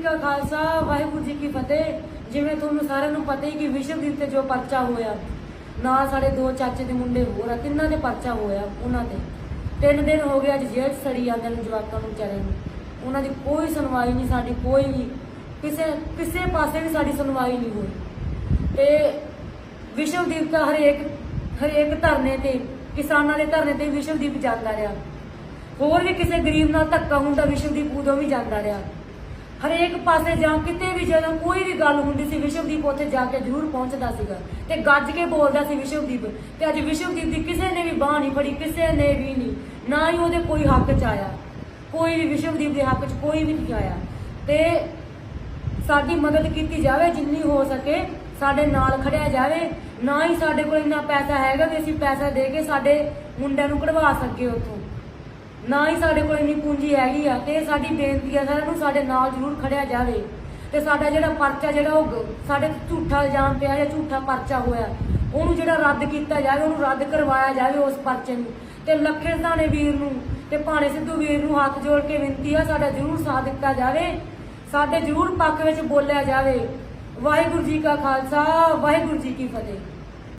ਜੀ ਕਾ ਖਾਲਸਾ, ਵਾਹਿਗੁਰੂ ਜੀ ਕੀ ਫਤਿਹ। ਜਿਵੇਂ ਤੁਹਾਨੂੰ ਸਾਰਿਆਂ ਨੂੰ ਪਤਾ ਹੀ ਕਿ ਵਿਸ਼ਵਦੀਪ ਤੇ ਜੋ ਪਰਚਾ ਹੋਇਆ, ਨਾਲ ਸਾਡੇ ਦੋ ਚਾਚੇ ਦੇ ਮੁੰਡੇ ਹੋਰ ਆ, ਤਿੰਨਾਂ ਦੇ ਪਰਚਾ ਹੋਇਆ ਉਹਨਾਂ ਤੇ। ਤਿੰਨ ਦਿਨ ਹੋ ਗਏ ਅੱਜ ਜੇਲ੍ਹ 'ਚ ਸੜੀ ਜਾਂਦੇ ਨੇ ਜਵਾਕਾਂ ਨੂੰ ਵਿਚਾਰਿਆਂ ਨੂੰ। ਉਹਨਾਂ ਦੀ ਕੋਈ ਸੁਣਵਾਈ ਨਹੀਂ, ਸਾਡੀ ਕੋਈ ਵੀ, ਕਿਸੇ ਕਿਸੇ ਪਾਸੇ ਵੀ ਸਾਡੀ ਸੁਣਵਾਈ ਨਹੀਂ ਹੋਈ। ਤੇ ਵਿਸ਼ਵਦੀਪ ਦਾ ਹਰੇਕ ਹਰੇਕ ਧਰਨੇ ਤੇ, ਕਿਸਾਨਾਂ ਦੇ ਧਰਨੇ ਤੇ ਵਿਸ਼ਵਦੀਪ ਜਾਂਦਾ ਰਿਹਾ। ਹੋਰ ਵੀ ਕਿਸੇ ਗਰੀਬ ਨਾਲ ਧੱਕਾ ਹੁੰਦਾ ਵਿਸ਼ਵਦੀਪ ਉਦੋਂ ਵੀ ਜਾਂਦਾ ਰਿਹਾ। ਹਰੇਕ ਪਾਸੇ ਜਾਂ ਕਿਤੇ ਵੀ ਜਦੋਂ ਕੋਈ ਵੀ ਗੱਲ ਹੁੰਦੀ ਸੀ, ਵਿਸ਼ਵਦੀਪ ਉੱਥੇ ਜਾ ਕੇ ਜ਼ਰੂਰ ਪਹੁੰਚਦਾ ਸੀਗਾ ਤੇ ਗੱਜ ਕੇ ਬੋਲਦਾ ਸੀ ਵਿਸ਼ਵਦੀਪ ਤੇ ਅੱਜ ਵਿਸ਼ਵਦੀਪ ਦੀ ਕਿਸੇ ਨੇ ਵੀ ਬਾਹ ਨਹੀਂ ਫੜੀ, ਕਿਸੇ ਨੇ ਵੀ ਨਹੀਂ, ਨਾ ਹੀ ਉਹਦੇ ਕੋਈ ਹੱਕ ਚ ਆਇਆ। ਕੋਈ ਵੀ ਵਿਸ਼ਵਦੀਪ ਦੇ ਹੱਕ ਚ ਕੋਈ ਵੀ ਨਹੀਂ ਆਇਆ। ਤੇ ਸਾਡੀ ਮਦਦ ਕੀਤੀ ਜਾਵੇ, ਜਿੰਨੀ ਹੋ ਸਕੇ ਸਾਡੇ ਨਾਲ ਖੜਿਆ ਜਾਵੇ, ਨਾ ਹੀ ਸਾਡੇ ਕੋਲ ਇੰਨਾ ਪੈਸਾ ਹੈਗਾ ਵੀ ਅਸੀਂ ਪੈਸਾ ਦੇ ਕੇ ਸਾਡੇ ਮੁੰਡਿਆਂ ਨੂੰ ਕਢਵਾ ਸਕੀਏ ਉੱਥੋਂ। ਨਾ ਹੀ ਸਾਡੇ ਕੋਲ ਇੰਨੀ ਪੂੰਜੀ ਹੈਗੀ ਆ ਤੇ ਇਹ ਸਾਡੀ ਬੇਨਤੀ ਆ ਸਾਰਿਆਂ ਨੂੰ ਸਾਡੇ ਨਾਲ ਜ਼ਰੂਰ ਖੜਿਆ ਜਾਵੇ। ਤੇ ਸਾਡਾ ਜਿਹੜਾ ਪਰਚਾ ਜਿਹੜਾ ਉਹ ਗ- ਸਾਡੇ ਝੂਠਾ ਇਲਜ਼ਾਮ ਪਿਆ ਜਾਂ ਝੂਠਾ ਪਰਚਾ ਹੋਇਆ, ਉਹਨੂੰ ਜਿਹੜਾ ਰੱਦ ਕੀਤਾ ਜਾਵੇ, ਉਹਨੂੰ ਰੱਦ ਕਰਵਾਇਆ ਜਾਵੇ ਉਸ ਪਰਚੇ ਨੂੰ। ਤੇ ਲੱਖੇ ਸਾਨੇ ਵੀਰ ਨੂੰ ਤੇ ਭਾਣੇ ਸਿੱਧੂ ਵੀਰ ਨੂੰ ਹੱਥ ਜੋੜ ਕੇ ਬੇਨਤੀ ਆ ਸਾਡਾ ਜ਼ਰੂਰ ਸਾਥ ਦਿੱਤਾ ਜਾਵੇ, ਸਾਡੇ ਜ਼ਰੂਰ ਪੱਖ ਵਿੱਚ ਬੋਲਿਆ ਜਾਵੇ। ਵਾਹਿਗੁਰੂ ਜੀ ਕਾ ਖਾਲਸਾ, ਵਾਹਿਗੁਰੂ ਜੀ ਕੀ ਫਤਿਹ।